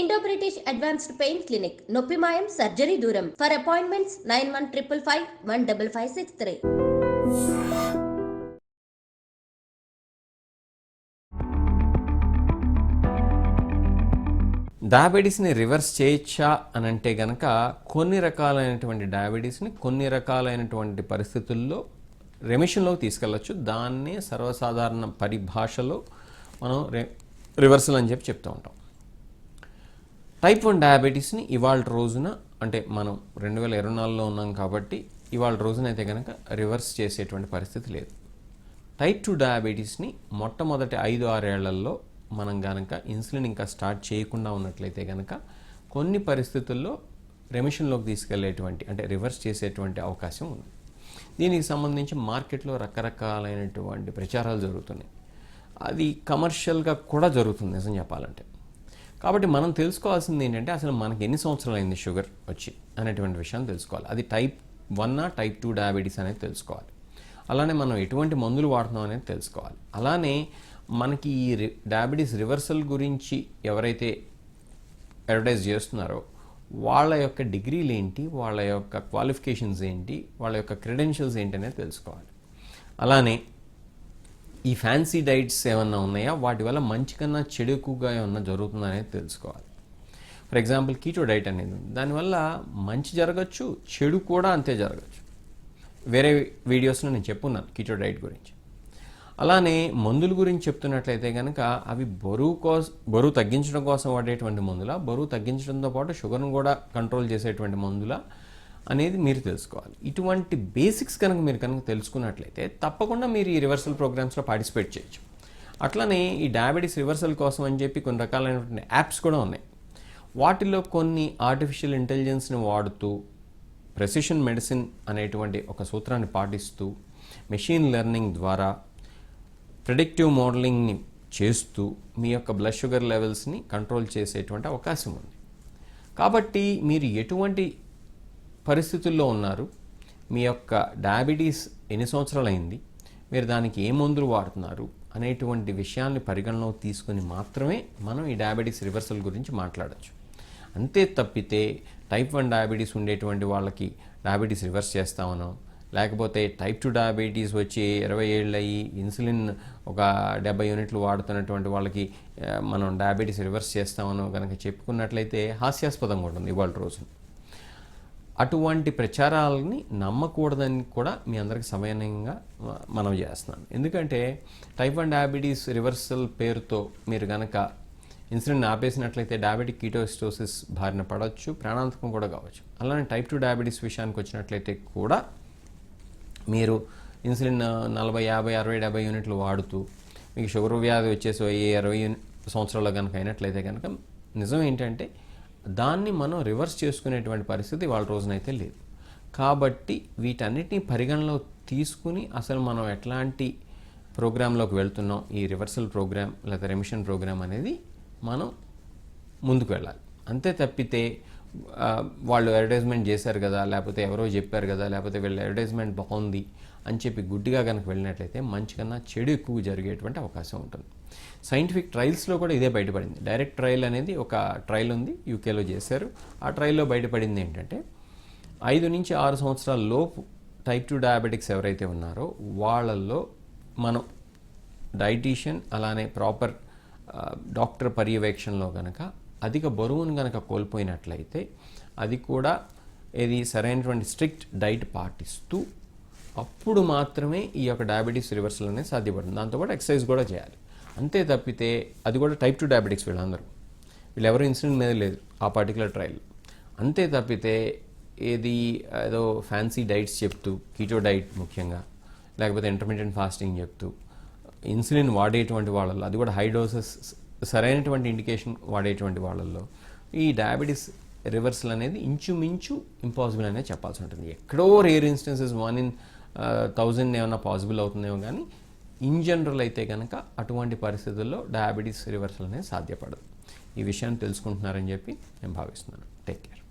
Indo British advanced pain clinic నొప్పి మాయం surgery దూరం for appointments nine one triple five one double five six three డయాబెటీస్ని reverse చేయొచ్చా అని అంటే గనక కొన్ని రకాలైనటువంటి డయాబెటీస్ని కొన్ని రకాలైనటువంటి పరిస్థితుల్లో రెమిషన్లోకి తీసుకెళ్ళచ్చు. దాన్నే సర్వసాధారణ పరిభాషలో మనం రివర్సల్ అని చెప్పి చెప్తూ ఉంటాం. టైప్ వన్ డయాబెటీస్ని ఇవాళ రోజున అంటే మనం రెండు వేల ఇరవై నాలుగులో ఉన్నాం కాబట్టి ఇవాళ రోజున అయితే కనుక రివర్స్ చేసేటువంటి పరిస్థితి లేదు. టైప్ టూ డయాబెటీస్ని మొట్టమొదటి ఐదు ఆరేళ్ళలో మనం కనుక ఇన్సులిన్ ఇంకా స్టార్ట్ చేయకుండా ఉన్నట్లయితే కనుక కొన్ని పరిస్థితుల్లో రెమిషన్లోకి తీసుకెళ్ళేటువంటి అంటే రివర్స్ చేసేటువంటి అవకాశం ఉంది. దీనికి సంబంధించి మార్కెట్లో రకరకాలైనటువంటి ప్రచారాలు జరుగుతున్నాయి. అది కమర్షియల్గా కూడా జరుగుతుంది నిజం చెప్పాలంటే. కాబట్టి మనం తెలుసుకోవాల్సింది ఏంటంటే అసలు మనకి ఎన్ని సంవత్సరాలు అయింది షుగర్ వచ్చి అనేటువంటి విషయాన్ని తెలుసుకోవాలి. అది టైప్ వన్నా టైప్ టూ డయాబెటీస్ అనేది తెలుసుకోవాలి. అలానే మనం ఎటువంటి మందులు వాడుతున్నాం అనేది తెలుసుకోవాలి. అలానే మనకి ఈ రి డయాబెటీస్ రివర్సల్ గురించి ఎవరైతే అడ్వర్టైజ్ చేస్తున్నారో వాళ్ళ యొక్క డిగ్రీలు ఏంటి వాళ్ళ యొక్క క్వాలిఫికేషన్స్ ఏంటి వాళ్ళ యొక్క క్రెడెన్షియల్స్ ఏంటి అనేది తెలుసుకోవాలి. అలానే ఈ ఫ్యాన్సీ డైట్స్ ఏమన్నా ఉన్నాయా? వాటి వల్ల మంచి కన్నా చెడు ఎక్కువగా ఏమన్నా జరుగుతుందా అనేది తెలుసుకోవాలి. ఫర్ ఎగ్జాంపుల్ కీటో డైట్ అనేది దానివల్ల మంచి జరగచ్చు చెడు కూడా అంతే జరగచ్చు. వేరే వీడియోస్లో నేను చెప్పున్నాను కీటో డైట్ గురించి. అలానే మందుల గురించి చెప్తున్నట్లయితే కనుక అవి బరువు కోసం బరువు తగ్గించడం కోసం వాడేటువంటి మందుల బరువు తగ్గించడంతో పాటు షుగర్ను కూడా కంట్రోల్ చేసేటువంటి మందుల అనేది మీరు తెలుసుకోవాలి. ఇటువంటి బేసిక్స్ కనుక మీరు కనుక తెలుసుకున్నట్లయితే తప్పకుండా మీరు ఈ రివర్సల్ ప్రోగ్రామ్స్లో పార్టిసిపేట్ చేయొచ్చు. అట్లనే ఈ డయాబెటీస్ రివర్సల్ కోసం అని చెప్పి కొన్ని రకాలైనటువంటి యాప్స్ కూడా ఉన్నాయి. వాటిలో కొన్ని ఆర్టిఫిషియల్ ఇంటెలిజెన్స్ని వాడుతూ ప్రెసిషన్ మెడిసిన్ అనేటువంటి ఒక సూత్రాన్ని పాటిస్తూ మెషిన్ లెర్నింగ్ ద్వారా ప్రిడిక్టివ్ మోడలింగ్ని చేస్తూ మీ యొక్క బ్లడ్ షుగర్ లెవెల్స్ని కంట్రోల్ చేసేటువంటి అవకాశం ఉంది. కాబట్టి మీరు ఎటువంటి పరిస్థితుల్లో ఉన్నారు. మీ యొక్క డయాబెటీస్ ఎన్ని సంవత్సరాలు అయింది మీరు దానికి ఏ మందులు వాడుతున్నారు? అనేటువంటి విషయాన్ని పరిగణలోకి తీసుకుని మాత్రమే మనం ఈ డయాబెటీస్ రివర్సల్ గురించి మాట్లాడచ్చు. అంతే తప్పితే టైప్ వన్ డయాబెటీస్ ఉండేటువంటి వాళ్ళకి డయాబెటీస్ రివర్స్ చేస్తామనో లేకపోతే టైప్ టూ డయాబెటీస్ వచ్చి ఇరవై ఏళ్ళు అయ్యి ఇన్సులిన్ ఒక డెబ్బై యూనిట్లు వాడుతున్నటువంటి వాళ్ళకి మనం డయాబెటీస్ రివర్స్ చేస్తామనో కనుక చెప్పుకున్నట్లయితే హాస్యాస్పదంగా ఉంటుంది ఇవాళ రోజు అటువంటి ప్రచారాలని నమ్మకూడదని కూడా మీ అందరికి సమయంగా మనం చేస్తున్నాను ఎందుకంటే టైప్ వన్ డయాబెటీస్ రివర్సల్ పేరుతో మీరు కనుక ఇన్సులిన్ ఆపేసినట్లయితే డయాబెటిక్ కీటోస్టోసిస్ బారిన పడవచ్చు ప్రాణాంతకం కూడా కావచ్చు. అలానే టైప్ టూ డయాబెటీస్ విషయానికి వచ్చినట్లయితే కూడా మీరు ఇన్సులిన్ నలభై యాభై అరవై డెబ్బై యూనిట్లు వాడుతూ మీకు షుగర్ వ్యాధి వచ్చేసి ఓ ఇరవై సంవత్సరాలు కనుక అయినట్లయితే కనుక నిజం ఏంటంటే దాన్ని మనం రివర్స్ చేసుకునేటువంటి పరిస్థితి వాళ్ళ రోజునైతే లేదు. కాబట్టి వీటన్నిటిని పరిగణలో తీసుకుని అసలు మనం ఎట్లాంటి ప్రోగ్రాంలోకి వెళ్తున్నాం ఈ రివర్సల్ ప్రోగ్రామ్ లేదా రెమిషన్ ప్రోగ్రామ్ అనేది మనం ముందుకు వెళ్ళాలి. అంతే తప్పితే వాళ్ళు అడ్వర్టైజ్మెంట్ చేశారు కదా లేకపోతే ఎవరో చెప్పారు కదా లేకపోతే వీళ్ళ అడ్వర్టైజ్మెంట్ బాగుంది అని చెప్పి గుడ్డిగా కనుక వెళ్ళినట్లయితే మంచి కన్నా చెడు ఎక్కువ జరిగేటువంటి అవకాశం ఉంటుంది. సైంటిఫిక్ ట్రయల్స్లో కూడా ఇదే బయటపడింది. డైరెక్ట్ ట్రయల్ అనేది ఒక ట్రయల్ ఉంది యూకేలో చేశారు. ఆ ట్రయల్లో బయటపడింది ఏంటంటే ఐదు నుంచి ఆరు సంవత్సరాల లోపు టైప్ టూ డయాబెటిక్స్ ఎవరైతే ఉన్నారో వాళ్ళల్లో మనం డైటీషియన్ అలానే ప్రాపర్ డాక్టర్ పర్యవేక్షణలో కనుక అధిక బరువును కనుక కోల్పోయినట్లయితే అది కూడా ఇది సరైనటువంటి స్ట్రిక్ట్ డైట్ పాటిస్తూ అప్పుడు మాత్రమే ఈ యొక్క డయాబెటీస్ రివర్సల్ అనేది సాధ్యపడుతుంది. దాంతోపాటు ఎక్సర్సైజ్ కూడా చేయాలి. అంతే తప్పితే అది కూడా టైప్ టూ డయాబెటిక్స్ వీళ్ళందరూ. వీళ్ళెవరు ఇన్సులిన్ మీద లేదు ఆ పర్టికులర్ ట్రయల్. అంతే తప్పితే ఏది ఏదో ఫ్యాన్సీ డైట్స్ చెప్తూ కీటో డైట్ ముఖ్యంగా లేకపోతే ఇంటర్మీడియట్ ఫాస్టింగ్ చెప్తూ ఇన్సులిన్ వాడేటువంటి వాళ్ళల్లో అది కూడా హై డోసెస్ సరైనటువంటి ఇండికేషన్ వాడేటువంటి వాళ్ళల్లో ఈ డయాబెటీస్ రివర్సల్ అనేది ఇంచుమించు ఇంపాసిబుల్ అనేది చెప్పాల్సి ఉంటుంది. ఎక్కడో rare instances one in thousand ఏమైనా పాసిబుల్ అవుతుందేమో కానీ ఇన్ జనరల్ అయితే కనుక అటువంటి పరిస్థితుల్లో డయాబెటీస్ రివర్సల్ అనేది సాధ్యపడదు. ఈ విషయాన్ని తెలుసుకుంటున్నారని చెప్పి నేను భావిస్తున్నాను. Take care